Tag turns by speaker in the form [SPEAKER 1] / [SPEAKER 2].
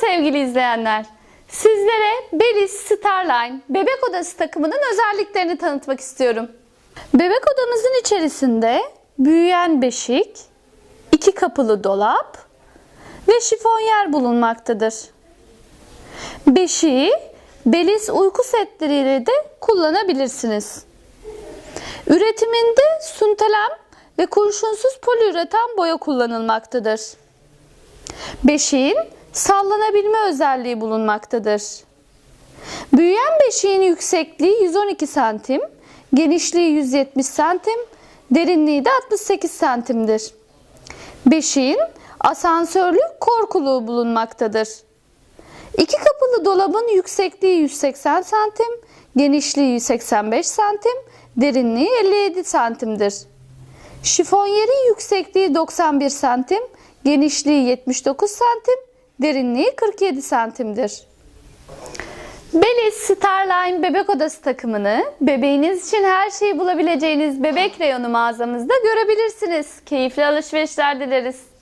[SPEAKER 1] sevgili izleyenler. Sizlere Belis Starline bebek odası takımının özelliklerini tanıtmak istiyorum. Bebek odamızın içerisinde büyüyen beşik, iki kapılı dolap ve şifonyer bulunmaktadır. Beşiği Belis uyku setleriyle de kullanabilirsiniz. Üretiminde suntalem ve kurşunsuz poliüretan boya kullanılmaktadır. Beşiğin sallanabilme özelliği bulunmaktadır. Büyüyen beşiğin yüksekliği 112 santim, genişliği 170 santim, derinliği de 68 santimdir. Beşiğin asansörlü korkuluğu bulunmaktadır. İki kapılı dolabın yüksekliği 180 santim, genişliği 185 santim, derinliği 57 santimdir. Şifonyerin yüksekliği 91 santim, genişliği 79 santim, derinliği 47 santimdir. Belis Starline bebek odası takımını bebeğiniz için her şeyi bulabileceğiniz bebek reyonu mağazamızda görebilirsiniz. Keyifli alışverişler dileriz.